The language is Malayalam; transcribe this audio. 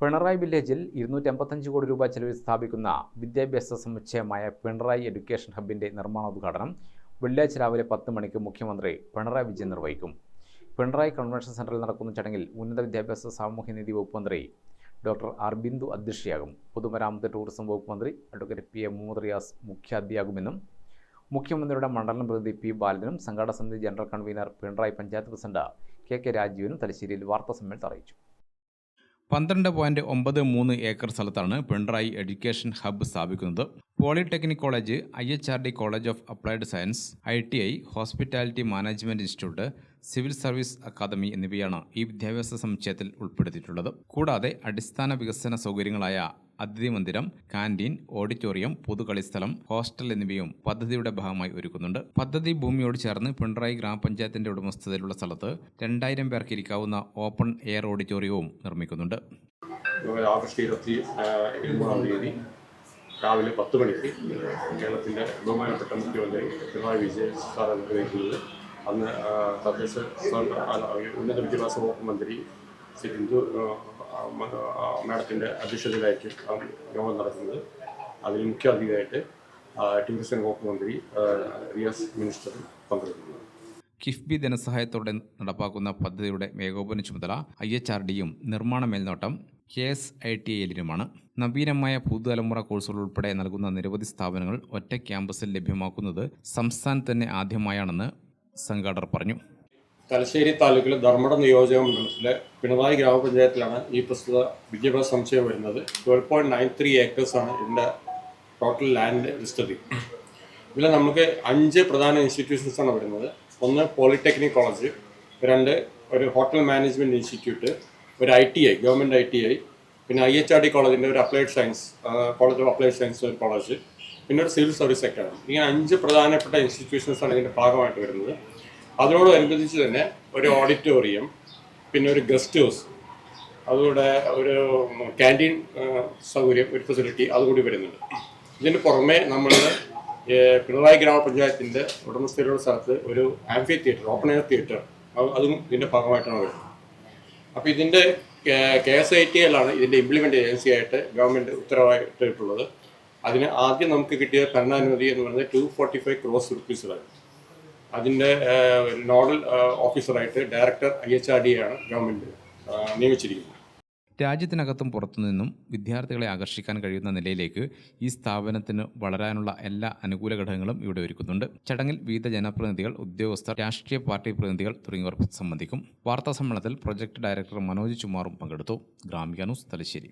പിണറായി വില്ലേജിൽ ഇരുന്നൂറ്റി അമ്പത്തഞ്ച് കോടി രൂപ ചെലവിൽ സ്ഥാപിക്കുന്ന വിദ്യാഭ്യാസ സമുച്ചയമായ പിണറായി എഡ്യൂക്കേഷൻ ഹബിന്റെ നിർമ്മാണോദ്ഘാടനം വെള്ളിയാഴ്ച രാവിലെ പത്ത് മണിക്ക് മുഖ്യമന്ത്രി പിണറായി വിജയൻ നിർവഹിക്കും. പിണറായി കൺവെൻഷൻ സെന്ററിൽ നടക്കുന്ന ചടങ്ങിൽ ഉന്നത വിദ്യാഭ്യാസ സാമൂഹ്യനീതി വകുപ്പ് മന്ത്രി ഡോക്ടർ ആർ. ബിന്ദു അധ്യക്ഷയാകും. പൊതുമരാമത്ത് ടൂറിസം വകുപ്പ് മന്ത്രി advocate P. A. Muhammad Riyas മുഖ്യാതിഥിയാകുമെന്നും മുഖ്യമന്ത്രിയുടെ മണ്ഡലം പ്രതിനിധി പി. ബാലനും സംഘാടക സമിതി general convener Pinarayi panchayat president K. K. രാജീവനും തലശ്ശേരിയിൽ വാർത്താസമ്മേളനത്തിൽ അറിയിച്ചു. പന്ത്രണ്ട് പോയിന്റ് ഒമ്പത് മൂന്ന് ഏക്കർ സ്ഥലത്താണ് പിണറായി എഡ്യൂക്കേഷൻ ഹബ്ബ് സ്ഥാപിക്കുന്നത്. Polytechnic college I H R D college of applied science I T I hospitality management institute civil service academy എന്നിവയാണ് ഈ വിദ്യാഭ്യാസ സമുച്ചയത്തിൽ ഉൾപ്പെടുത്തിയിട്ടുള്ളത്. കൂടാതെ അടിസ്ഥാന വികസന സൗകര്യങ്ങളായ അതിഥി മന്ദിരം കാന്റീൻ ഓഡിറ്റോറിയം പൊതുകളിസ്ഥലം ഹോസ്റ്റൽ എന്നിവയും പദ്ധതിയുടെ ഭാഗമായി ഒരുക്കുന്നുണ്ട്. പദ്ധതി ഭൂമിയോട് ചേർന്ന് പിണറായി ഗ്രാമപഞ്ചായത്തിന്റെ ഉടമസ്ഥതയിലുള്ള സ്ഥലത്ത് രണ്ടായിരം പേർക്ക് ഇരിക്കാവുന്ന ഓപ്പൺ എയർ ഓഡിറ്റോറിയവും നിർമ്മിക്കുന്നുണ്ട്. ആഗസ്റ്റ് ഇരുപത്തി മൂന്നാം തീയതി രാവിലെ പത്ത് മണിക്ക് കേരളത്തിന്റെ ബഹുമാനപ്പെട്ട മുഖ്യമന്ത്രി പിണറായി വിജയൻ സാർ അനുഗ്രഹിക്കുന്നത്. അന്ന് തദ്ദേശ ഉന്നത വിദ്യാഭ്യാസ വകുപ്പ് മന്ത്രി ആ, മാഡത്തിന്റെ അധ്യക്ഷതയിലായിരിക്കും യോഗം നടക്കുന്നത്. അതിൽ മുഖ്യ അതിഥിയായിട്ട് ടൂറിസം വകുപ്പ് മന്ത്രി റിയാസ് മിനിസ്റ്റർ പങ്കെടുക്കുന്നത് കിഫ്ബി ധനസഹായത്തോടെ നടപ്പാക്കുന്ന പദ്ധതിയുടെ ഏകോപന ചുമതല ഐ എച്ച് ആർ ഡിയും നിർമ്മാണ മേൽനോട്ടം കെ എസ് ഐ ടി എല്ലിനുമാണ് നവീനമായ പുതുതലമുറ കോഴ്സുകൾ ഉൾപ്പെടെ നൽകുന്ന നിരവധി സ്ഥാപനങ്ങൾ ഒറ്റ ക്യാമ്പസിൽ ലഭ്യമാക്കുന്നത് സംസ്ഥാനത്ത് തന്നെ ആദ്യമായാണെന്ന് സംഘാടകർ പറഞ്ഞു. തലശ്ശേരി താലൂക്കിലെ ധർമ്മട നിയോജക മണ്ഡലത്തിലെ പിണറായി ഗ്രാമപഞ്ചായത്തിലാണ് ഈ പ്രസ്തുത വിദ്യാഭ്യാസ സംശയം വരുന്നത്. ട്വൽവ് പോയിന്റ് നയൻ ത്രീ ഏക്കേഴ്സാണ് ഇതിന്റെ ടോട്ടൽ ലാൻഡ് വിസ്തൃതി. ഇതിൽ നമുക്ക് അഞ്ച് പ്രധാന ഇൻസ്റ്റിറ്റ്യൂഷൻസ് ആണ് വരുന്നത്. ഒന്ന് പോളിടെക്നിക് കോളേജ് രണ്ട് ഒരു ഹോട്ടൽ മാനേജ്മെന്റ് ഇൻസ്റ്റിറ്റ്യൂട്ട് ഒരു I T I government I T I പിന്നെ ഐ എച്ച് ആർ ഡി കോളേജിന്റെ ഒരു applied science college of applied science ഒരു കോളേജ് പിന്നെ ഒരു സിവിൽ സർവീസ് അക്കാദമി ഇങ്ങനെ അഞ്ച് പ്രധാനപ്പെട്ട ഇൻസ്റ്റിറ്റ്യൂഷൻസാണ് ഇതിന്റെ ഭാഗമായിട്ട് വരുന്നത്. അതിനോടനുബന്ധിച്ച് തന്നെ ഒരു ഓഡിറ്റോറിയം പിന്നെ ഒരു ഗസ്റ്റ് ഹൗസ് അതുകൂടെ ഒരു ക്യാന്റീൻ സൗകര്യം ഒരു ഫെസിലിറ്റി അതുകൂടി വരുന്നുണ്ട്. ഇതിന് പുറമെ നമ്മൾ പിണറായി ഗ്രാമപഞ്ചായത്തിന്റെ ഉടമസ്ഥയിലുള്ള സ്ഥലത്ത് ഒരു amphitheatre open air theatre അതും ഇതിന്റെ ഭാഗമായിട്ടാണ് വരുന്നത്. അപ്പോൾ ഇതിന്റെ കെ എസ് ഐ ടി എല്ലാണ് ഇതിന്റെ ഇംപ്ലിമെന്റ് ഏജൻസി ആയിട്ട് ഗവൺമെന്റ് ഉത്തരവായിട്ടിട്ടുള്ളത്. അതിന് ആദ്യം നമുക്ക് കിട്ടിയ ഭരണാനുമതി എന്ന് പറയുന്നത് ടു ഫോർട്ടി ഫൈവ് ക്രോസ് റുപ്പീസിലാണ് അതിന്റെ nodal ഓഫീസറായിട്ട് director I H R D ആണ് ഗവൺമെന്റ് നിയമിച്ചിരിക്കുന്നത്. രാജ്യത്തിനകത്തും പുറത്തുനിന്നും വിദ്യാർത്ഥികളെ ആകർഷിക്കാൻ കഴിയുന്ന നിലയിലേക്ക് ഈ സ്ഥാപനത്തിന് വളരാനുള്ള എല്ലാ അനുകൂല ഘടകങ്ങളും ഇവിടെ ഒരുക്കുന്നുണ്ട്. ചടങ്ങിൽ വിവിധ ജനപ്രതിനിധികൾ ഉദ്യോഗസ്ഥർ രാഷ്ട്രീയ പാർട്ടി പ്രതിനിധികൾ തുടങ്ങിയവർ സംബന്ധിക്കും. വാർത്താ സമ്മേളനത്തിൽ പ്രൊജക്ട് ഡയറക്ടർ മനോജ് ചുമാറും പങ്കെടുത്തു. ഗ്രാമിക ന്യൂസ് തലശ്ശേരി.